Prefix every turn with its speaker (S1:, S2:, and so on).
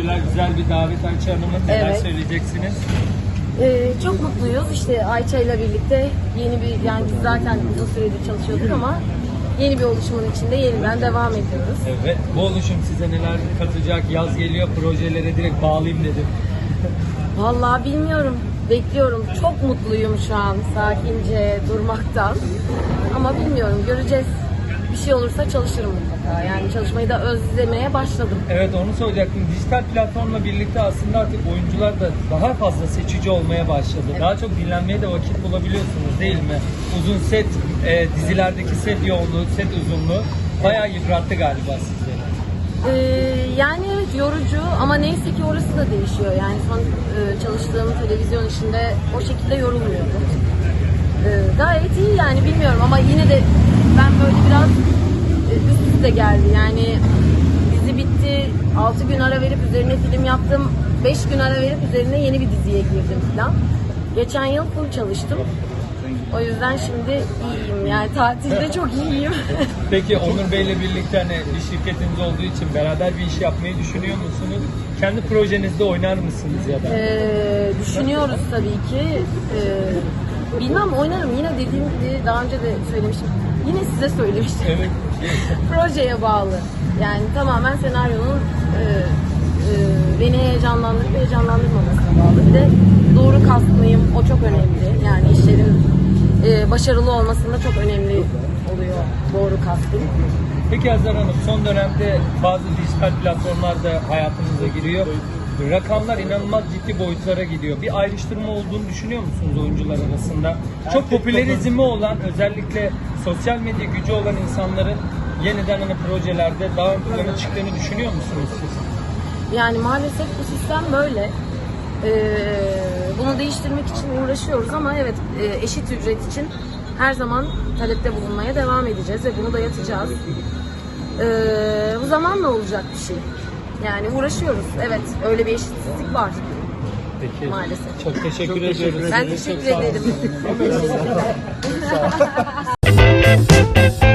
S1: gördüler. Güzel bir davet Ayça Hanım'ın. Neler
S2: Evet.
S1: söyleyeceksiniz?
S2: Ee, çok mutluyuz. İşte Ayça ile birlikte yeni bir yani biz zaten uzun süredir çalışıyorduk ama yeni bir oluşumun içinde yeniden devam ediyoruz.
S1: Evet. Bu oluşum size neler katacak? Yaz geliyor. Projelere direkt bağlayayım dedim.
S2: Vallahi bilmiyorum. Bekliyorum. Çok mutluyum şu an sakince durmaktan. Ama bilmiyorum. Göreceğiz. Şey olursa çalışırım mutlaka. Yani çalışmayı da özlemeye başladım.
S1: Evet onu soracaktım. Dijital platformla birlikte aslında artık oyuncular da daha fazla seçici olmaya başladı. Daha çok dinlenmeye de vakit bulabiliyorsunuz değil mi? Uzun set, e, dizilerdeki set yoğunluğu, set uzunluğu bayağı yıprattı galiba sizleri.
S2: Ee, yani evet yorucu ama neyse ki orası da değişiyor. Yani son e, çalıştığım televizyon işinde o şekilde yorulmuyordum. Ee, gayet iyi yani bilmiyorum ama yine de böyle biraz e, üst üste geldi. Yani dizi bitti, 6 gün ara verip üzerine film yaptım. 5 gün ara verip üzerine yeni bir diziye girdim falan. Geçen yıl full çalıştım. O yüzden şimdi iyiyim yani tatilde çok iyiyim.
S1: Peki Onur Bey'le birlikte hani bir şirketiniz olduğu için beraber bir iş yapmayı düşünüyor musunuz? Kendi projenizde oynar mısınız ya da?
S2: Ee, düşünüyoruz tabii ki. Ee, bilmem oynarım. Yine dediğim gibi daha önce de söylemiştim. Yine size söylemiştim.
S1: Evet.
S2: Projeye bağlı. Yani tamamen senaryonun e, e, beni heyecanlandırıp heyecanlandırmamasına bağlı. Bir de doğru kastlayım. O çok önemli. Yani işlerin e, başarılı olmasında çok önemli oluyor doğru kastım.
S1: Peki Azar Hanım son dönemde bazı dijital platformlar da hayatımıza giriyor. Rakamlar inanılmaz ciddi boyutlara gidiyor. Bir ayrıştırma olduğunu düşünüyor musunuz oyuncular arasında? Çok popülerizmi olan özellikle sosyal medya gücü olan insanların yeniden hani projelerde daha ön plana çıktığını düşünüyor musunuz siz?
S2: Yani maalesef bu sistem böyle. Ee, bunu değiştirmek için uğraşıyoruz ama evet e, eşit ücret için her zaman talepte bulunmaya devam edeceğiz ve bunu dayatacağız. Ee, bu zamanla olacak bir şey. Yani uğraşıyoruz. Evet öyle bir eşitsizlik var.
S1: Peki.
S2: Maalesef.
S1: Çok teşekkür ediyoruz.
S2: Ben
S1: Çok
S2: teşekkür
S1: sağ olun.
S2: ederim.